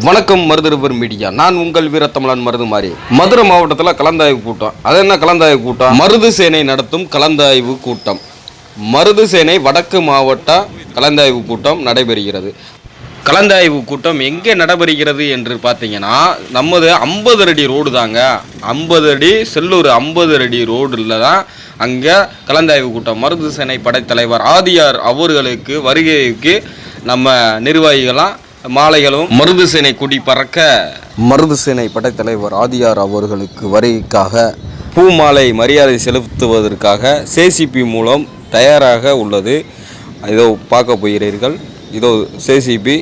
வணக்கம் மருதருவர் மீடியா. நான் உங்கள் வீரத்தமிழன் மருது மாறி மதுரை மாவட்டத்தில் கலந்தாய்வு கூட்டம். அது என்ன கலந்தாய்வு கூட்டம்? மருது சேனை நடத்தும் கலந்தாய்வு கூட்டம். மருது சேனை வடக்கு மாவட்ட கலந்தாய்வு கூட்டம் நடைபெறுகிறது. கலந்தாய்வு கூட்டம் எங்கே நடைபெறுகிறது என்று பார்த்தீங்கன்னா நமது ஐம்பது அடி ரோடு தாங்க. ஐம்பது அடி செல்லூர் ஐம்பது அடி ரோடில் தான் அங்கே கலந்தாய்வு கூட்டம். மருது சேனை படைத்தலைவர் ஆதியார் அவர்களுக்கு வருகைக்கு நம்ம நிர்வாகிகளாம் மாலைகளும் மருது சேனை கொடி பறக்க மருது சேனை படைத்தலைவர் ஆதியார் அவர்களுக்கு வருகைக்காக பூ மாலை மரியாதை செலுத்துவதற்காக சேசிபி மூலம் தயாராக உள்ளது. இதோ பார்க்க போகிறீர்கள். இதோ சேசிபி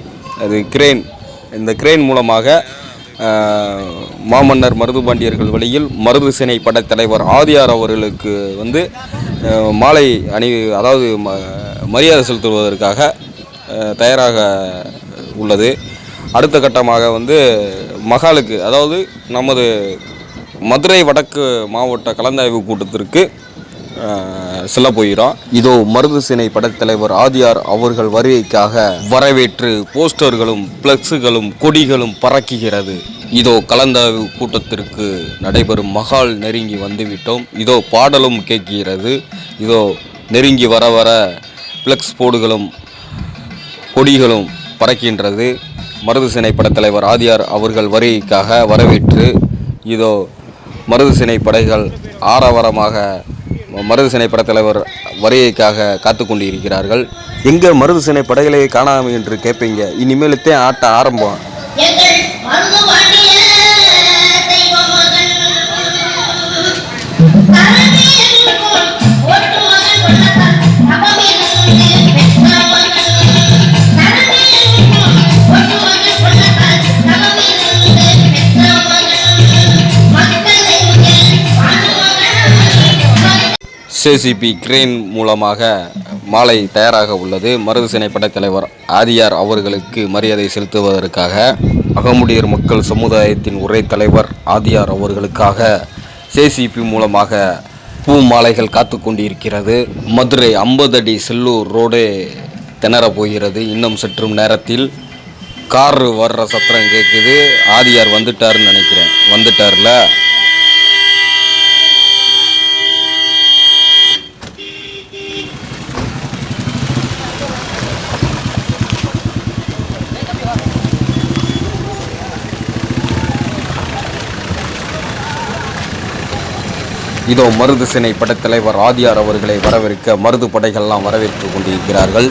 அது கிரேன். இந்த கிரேன் மூலமாக மாமன்னர் மருதுபாண்டியர்கள் வழியில் மருது சேனை படைத்தலைவர் ஆதியார் அவர்களுக்கு வந்து மாலை அணி அதாவது ம மரியாதை செலுத்துவதற்காக தயாராக உள்ளது. அடுத்த கட்டமாக வந்து மகாலுக்கு அதாவது நமது மதுரை வடக்கு மாவட்ட கலந்தாய்வு கூட்டத்திற்கு செல்ல போகிறோம். இதோ மருது சேனை படைத்தலைவர் ஆதியார் அவர்கள் வருகைக்காக வரவேற்று போஸ்டர்களும் பிளக்ஸுகளும் கொடிகளும் பறக்குகிறது. இதோ கலந்தாய்வு கூட்டத்திற்கு நடைபெறும் மகால் நெருங்கி வந்துவிட்டோம். இதோ பாடலும் கேட்கிறது. இதோ நெருங்கி வர வர பிளக்ஸ் போர்டுகளும் கொடிகளும் பறக்கின்றது. மருது சேனை படைத்தலைவர் ஆதியார் அவர்கள் வருகைக்காக வரவேற்று இதோ மருது சினை படைகள் ஆரவாரமாக மருது சினை படத்தலைவர் வருகைக்காக காத்து கொண்டிருக்கிறார்கள். எங்கே மருது சினை படைகளை காணாமல் என்று கேட்பீங்க இனிமேலுத்தே ஆட்டம் ஆரம்பம். சேசிபி கிரேன் மூலமாக மாலை தயாராக உள்ளது. மருது சேனை படைத்தலைவர் ஆதியார் அவர்களுக்கு மரியாதை செலுத்துவதற்காக அகமுடியர் மக்கள் சமுதாயத்தின் உரை தலைவர் ஆதியார் அவர்களுக்காக சேசிபி மூலமாக பூ மாலைகள் காத்து கொண்டிருக்கிறது. மதுரை ஐம்பது அடி செல்லூர் ரோடு திணற போகிறது. இன்னும் சற்றும் நேரத்தில் கார் வர்ற சத்திரம் கேட்குது. ஆதியார் வந்துட்டாருன்னு நினைக்கிறேன். வந்துட்டார்ல? இதோ மருது சினை படத்தலைவர் ஆதியார் அவர்களை வரவேற்க மருது படைகள்லாம் வரவேற்று கொண்டிருக்கிறார்கள்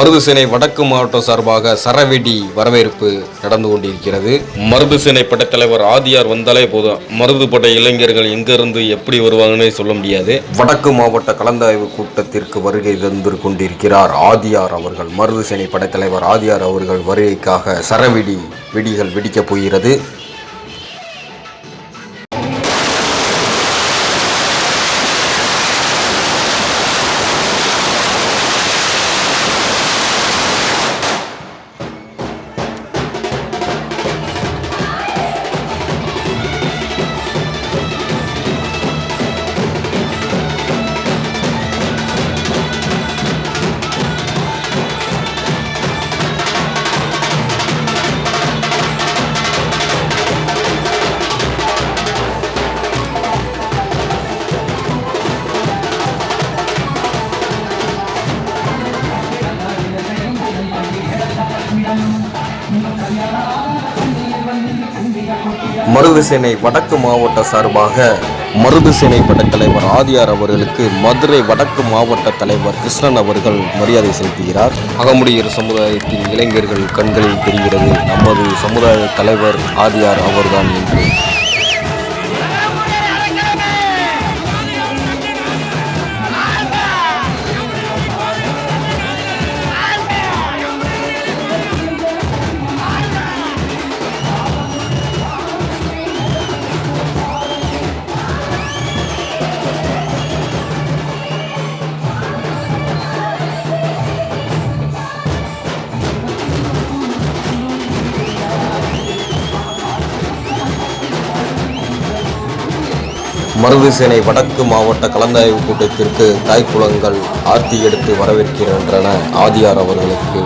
மருதுசேனை வடக்கு மாவட்டம் சார்பாக சரவெடி வரவேற்பு நடந்து கொண்டிருக்கிறது. மருதுசேனை படைத்தலைவர் ஆதியார் வந்தாலே போதும். மருது படை இளைஞர்கள் எங்கிருந்து எப்படி வருவாங்கன்னு சொல்ல முடியாது. வடக்கு மாவட்ட கலந்தாய்வு கூட்டத்திற்கு வருகை தந்து கொண்டிருக்கிறார் ஆதியார் அவர்கள். மருதுசேனை படைத்தலைவர் ஆதியார் அவர்கள் வருகைக்காக சரவெடி வெடிகள் வெடிக்கப் போகிறது. மருதுசேனை வடக்கு மாவட்ட சார்பாக மருதுசேனை படைத்தலைவர் ஆதியார் அவர்களுக்கு மதுரை வடக்கு மாவட்ட தலைவர் கிருஷ்ணன் அவர்கள் மரியாதை செலுத்துகிறார். அகமுடியர் சமுதாயத்தின் இளைஞர்கள் கண்களில் தெரிகிறது. நமது சமுதாய தலைவர் ஆதியார் அவர்தான் என்று மருதுசேனை வடக்கு மாவட்ட கலந்தாய்வு கூட்டத்திற்கு தாய்க்குளங்கள் ஆர்த்தி எடுத்து வரவேற்கின்றன. ஆதியார் அவர்களுக்கு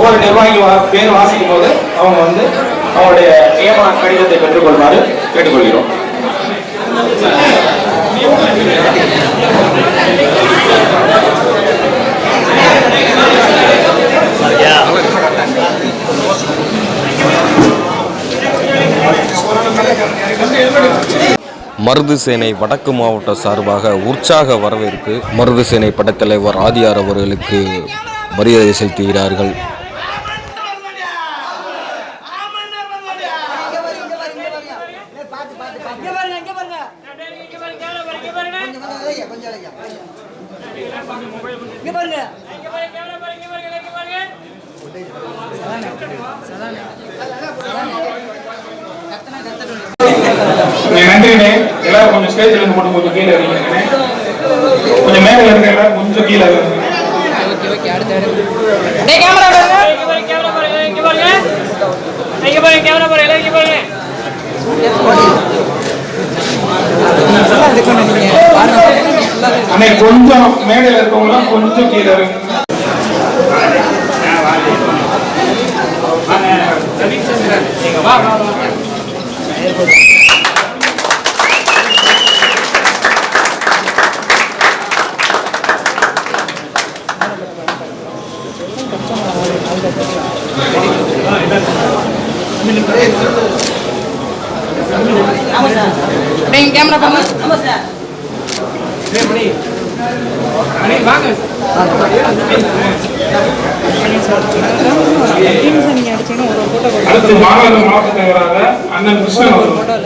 ஒவ்வொரு நிர்வாகி பேர் வாசிக்கும் போது அவங்க வந்து அவங்களுடைய நியமன கடிதத்தை பெற்றுக்கொள்ளுமாறு கேட்டுக்கொள்கிறோம். மருது சேனை வடக்கு மாவட்ட சார்பாக உற்சாக வரவேற்பு. மருது சேனை படத்தலைவர் ஆதியார் அவர்களுக்கு மரியாதை செலுத்துகிறார்கள் இங்க பாருங்க இங்க பாருங்க இங்க பாருங்க நன்றிண்ணே. எல்லாரும் கொஞ்சம் ஸ்டேஜ்ல இருந்து மட்டும் கொஞ்சம் கீழே இருக்கீங்க கொஞ்சம் மேல இருக்க எல்லாரும் கொஞ்சம் கீழே இருங்க கேமரா பாருங்க கேமரா பாருங்க இங்க பாருங்க இங்க பாருங்க கேமரா பாருங்க எல்லாரும் இங்க பாருங்க எடுக்கணும் நீங்க பாருங்க அன்னை கொஞ்சம் மேடையில் இருக்கவங்களாம் கொஞ்சம் கீழே இறங்குங்க. நீங்க கேமரா பாருங்க ஆமா சார் அடுத்து மாநகர மாவட்ட தலைவராக அண்ணன் கிருஷ்ணன் அவர்கள்.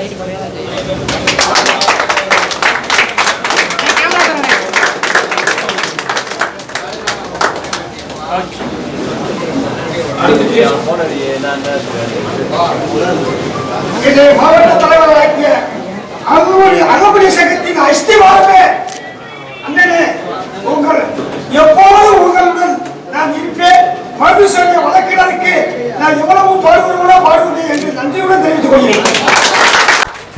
அடுத்து மாவட்ட தலைவராகிய அகமுடி அகமுடி சங்கத்தின் அஸ்திவாரமே. அண்ணனே உங்கள் எப்போது உங்களுடன் நான் இருப்பேன். மது வழக்கினருக்கு நான் எவ்வளவு பாடுபடுவனோ பாடுபடுவேன் என்று நன்றியுடன் தெரிவித்துக் கொள்கிறேன்.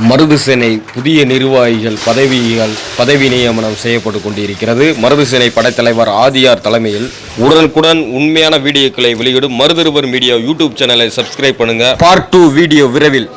மருது சேனை புதிய நிர்வாகிகள் பதவிகள் பதவி நியமனம் செய்யப்பட்டு கொண்டிருக்கிறது. மருது சேனை படைத்தலைவர் ஆதியார் தலைமையில் உடனுக்குடன் உண்மையான வீடியோக்களை வெளியிடும் மருதுருவர் மீடியா யூடியூப் சேனலை சப்ஸ்கிரைப் பண்ணுங்க. பார்ட் டூ வீடியோ விரைவில்